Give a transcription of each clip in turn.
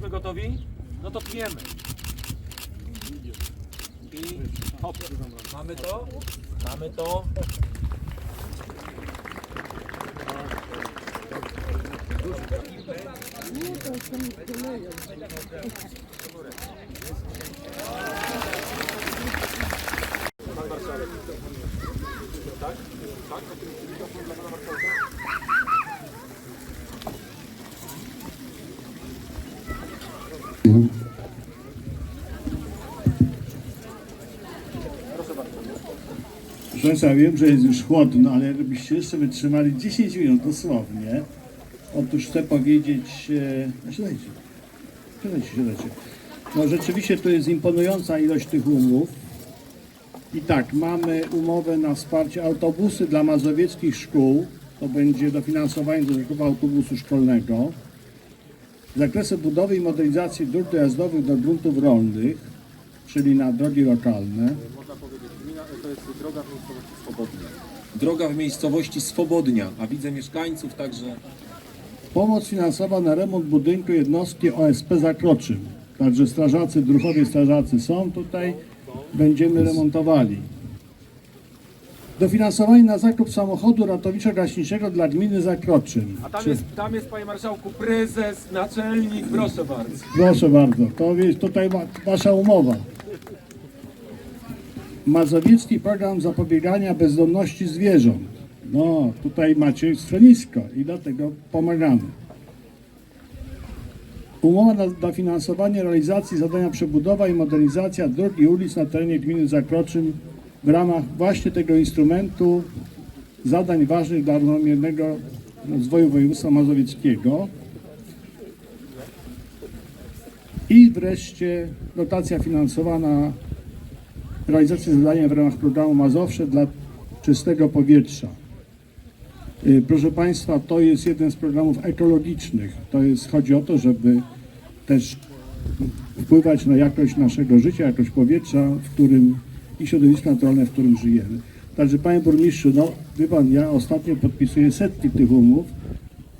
Jesteśmy gotowi? No to pijemy. I hop. Mamy to? Mamy to. Tak? Tak? Marszałka? Proszę wiem, że jest już chłodno, ale jakbyście jeszcze wytrzymali 10 minut dosłownie. Otóż chcę powiedzieć... E, no. Siadajcie, siadajcie. No rzeczywiście to jest imponująca ilość tych umów. I tak, mamy umowę na wsparcie autobusy dla mazowieckich szkół. To będzie dofinansowanie do zakupu autobusu szkolnego. Zakresy budowy i modernizacji dróg dojazdowych do gruntów rolnych, czyli na drogi lokalne. Można powiedzieć, gmina, to jest droga w miejscowości Swobodnia. Droga w miejscowości Swobodnia, a widzę mieszkańców także. Pomoc finansowa na remont budynku jednostki OSP Zakroczym. Także strażacy, druhowie strażacy są tutaj, będziemy remontowali. Dofinansowanie na zakup samochodu ratowniczo-gaśniczego dla gminy Zakroczym. A tam Czy- jest, tam jest panie marszałku prezes, naczelnik, proszę bardzo. Proszę bardzo, to jest tutaj wasza umowa. Mazowiecki program zapobiegania bezdomności zwierząt. No, tutaj macie schronisko i dlatego pomagamy. Umowa na dofinansowanie realizacji zadania przebudowa i modernizacja dróg i ulic na terenie gminy Zakroczym w ramach właśnie tego instrumentu zadań ważnych dla równomiernego rozwoju województwa mazowieckiego. I wreszcie dotacja finansowa na realizację zadania w ramach programu Mazowsze dla czystego powietrza. Y, Proszę Państwa, to jest jeden z programów ekologicznych. To jest, chodzi o to, żeby też wpływać na jakość naszego życia, jakość powietrza, w którym i środowisko naturalne, w którym żyjemy. Także Panie Burmistrzu, no wie Pan, ja ostatnio podpisuję setki tych umów,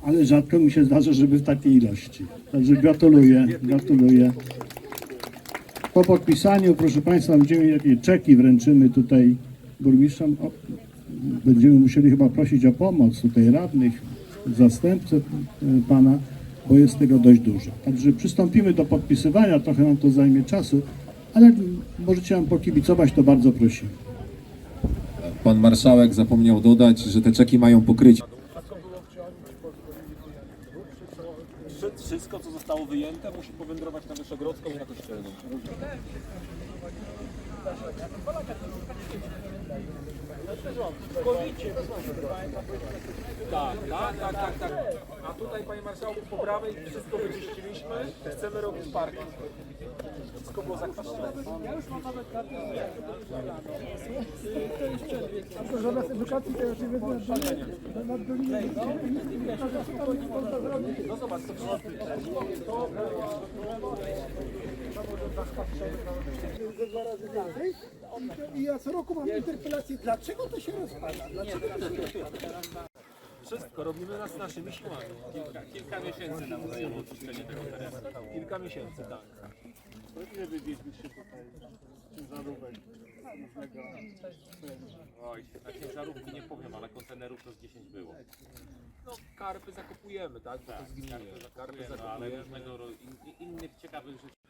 ale rzadko mi się zdarza, żeby w takiej ilości. Także gratuluję, gratuluję. Po podpisaniu, proszę Państwa, będziemy jakieś czeki, wręczymy tutaj burmistrzom. O, będziemy musieli chyba prosić o pomoc tutaj radnych, zastępcę e, Pana, bo jest tego dość dużo. Także przystąpimy do podpisywania, trochę nam to zajmie czasu, ale możecie nam pokibicować, to bardzo prosimy. Pan marszałek zapomniał dodać, że te czeki mają pokrycie. Wszy- Wszystko, co zostało wyjęte, musi powędrować na Wyszogrodzką i na Kościelną. Tak, tak, tak, tak, tak. A tutaj, panie marszałku, po prawej wszystko wyczyściliśmy. Chcemy robić parking. Wszystko było zakwaszone. To zamiast edukacji to ja się wezmę na, dolinę. No zobacz, to razy więcej. I, to, I ja co roku mam interpelację, dlaczego to się rozpada? Dlaczego to się rozpada? Wszystko robimy nas naszymi siłami. Kilka, kilka miesięcy nam zajęło oczyszczenie tego terenu. Kilka miesięcy, tak. Ile wywieźliście tutaj ciężarówek Oj, na ciężarówki nie powiem, ale kontenerów to z 10 było. No, karpy zakupujemy, tak? Bo to zgnije. Karpy ale zakupujemy. różnego in, innych ciekawych rzeczy